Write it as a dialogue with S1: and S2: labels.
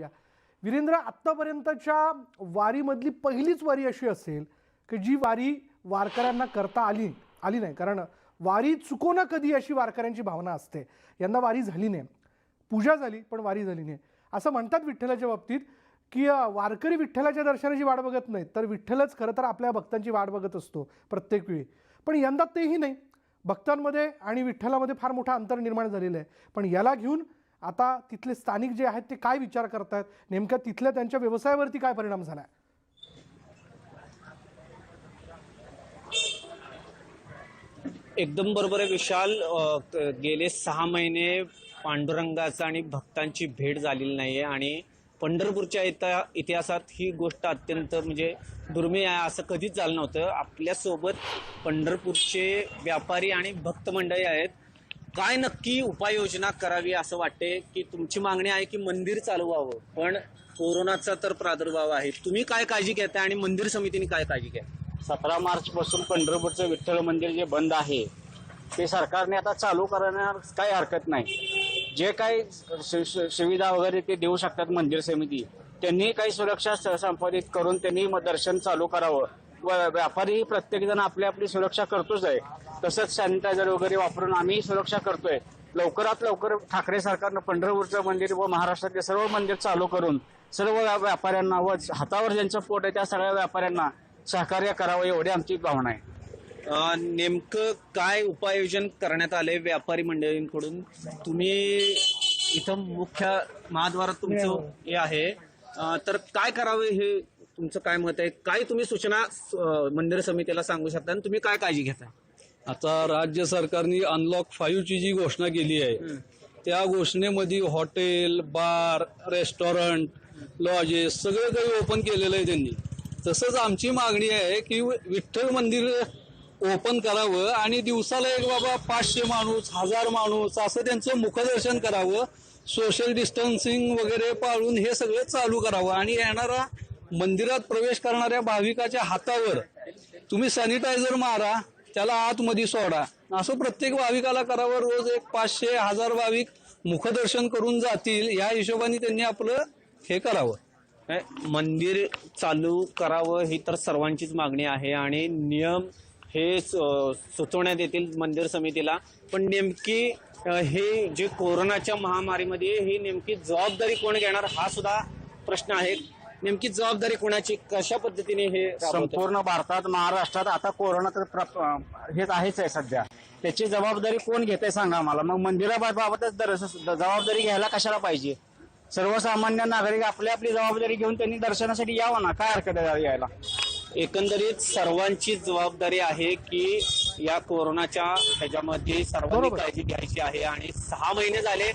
S1: घालूया वीरेंद्र आत्तापर्यंतच्या वारीमधली पहिलीच वारी अशी असेल की जी वारी वारकऱ्यांना करता आली आली नाही. कारण वारी चुको ना कधी अशी वारकऱ्यांची भावना असते? यंदा वारी झाली नाही. पूजा झाली पण वारी झाली नाही. असं म्हणतात विठ्ठलाच्या बाबतीत की वारकरी विठ्ठलाच्या दर्शनाची वाट बघत नाहीत. तर विठ्ठलच खरं तर आपल्या भक्तांची वाट बघत असतो प्रत्येक वेळी. पण यंदा तेही नाही. भक्तांमध्ये आणि विठ्ठलामध्ये फार मोठं अंतर निर्माण झालेलं आहे. पण याला घेऊन आता तिथले स्थानिक जे आहेत ते काय विचार करतायत? नेमक्या तिथल्या त्यांच्या व्यवसायावरती काय परिणाम झाला आहे
S2: एकदम बरोबर आहे विशाल. गेले सहा महिने पांडुरंगाचा आणि भक्तांची भेट झालेली नाहीये आणि पंढरपूरच्या इता इतिहासात ही गोष्ट अत्यंत म्हणजे दुर्मिळ आहे असं कधीच झालं नव्हतं. आपल्यासोबत पंढरपूरचे व्यापारी आणि भक्त मंडळी आहेत. काय नक्की उपाययोजना करावी असं वाटते? की तुमची मागणी आहे की मंदिर चालू व्हावं. पण कोरोनाचा तर प्रादुर्भाव आहे. तुम्ही काय काळजी घेताय आणि मंदिर समितीने काय काळजी घ्या?
S3: सतरा मार्च पासून पंढरपूरचं विठ्ठल मंदिर जे बंद आहे ते सरकारने आता चालू करण्यास काही हरकत नाही. जे काही सु- सुविधा वगैरे ते देऊ शकतात मंदिर समिती त्यांनी काही सुरक्षा संपादित करून त्यांनी दर्शन चालू करावं. व्यापारी प्रत्येक जण आपली आपली सुरक्षा करतोच आहे. तसंच सॅनिटायझर वगैरे वापरून आम्ही सुरक्षा करतोय. लवकरात लवकर ठाकरे सरकारनं पंढरपूरचं मंदिर व महाराष्ट्रातले सर्व मंदिर चालू करून सर्व व्या- व्यापाऱ्यांना व हातावर ज्यांचं पोट आहे त्या सगळ्या व्यापाऱ्यांना सहकार्य करावं एवढी आमची भावना आहे.
S2: नेमकं काय उपाययोजन करण्यात आले व्यापारी मंडळींकडून? तुम्ही इथं मुख्य महाद्वारात तुमचं हे आहे. अ, तर काय करावं हे तुमचं काय मत आहे? काय तुम्ही सूचना मंदिर समितीला सांगू शकता? आणि तुम्ही काय काळजी घेताय?
S4: आता राज्य सरकारने अनलॉक फाईव्ह ची जी घोषणा केली आहे त्या घोषणेमध्ये हॉटेल बार रेस्टॉरंट लॉजेस सगळं काही ओपन केलेलं आहे त्यांनी. तसंच आमची मागणी आहे की विठ्ठल मंदिर ओपन करावं आणि दिवसाला एक बाबा पाचशे माणूस हजार माणूस असं त्यांचं मुखदर्शन करावं सोशल डिस्टन्सिंग वगैरे पाळून हे सगळं चालू करावं. आणि येणारा मंदिरात प्रवेश करणाऱ्या भाविकाच्या हातावर तुम्ही सॅनिटायझर मारा त्याला आतमध्ये सोडा. असं प्रत्येक भाविकाला करावं. रोज एक पाचशे हजार भाविक मुखदर्शन करून जातील. या हिशोबाने त्यांनी आपलं हे करावं.
S2: मंदिर चालू करावं ही तर सर्वांचीच मागणी आहे आणि नियम हे स- सुचवण्यात येतील मंदिर समितीला. पण नेमकी हे जे कोरोनाच्या महामारीमध्ये ही नेमकी जबाबदारी कोण घेणार हा सुद्धा प्रश्न आहे. नेमकी जबाबदारी कोणाची? कशा पद्धतीने हे राबवतात?
S3: संपूर्ण भारतात महाराष्ट्रात आता कोरोना तर प्र- हेच आहेच आहे सध्या. त्याची जबाबदारी कोण घेते सांगा मला मग मंदिराबाबतच दर- जबाबदारी घ्यायला कशाला पाहिजे? सर्वसामान्य नागरिक आपली आपली जबाबदारी घेऊन त्यांनी दर्शनासाठी यावं ना? काय हरकत आहे यायला?
S2: एकंदरीत सर्वांची जबाबदारी आहे की या कोरोनाच्या ह्याच्यामध्ये सर्वांनी
S1: बरोबर.
S2: काळजी घ्यायची आहे आणि सहा महिने झाले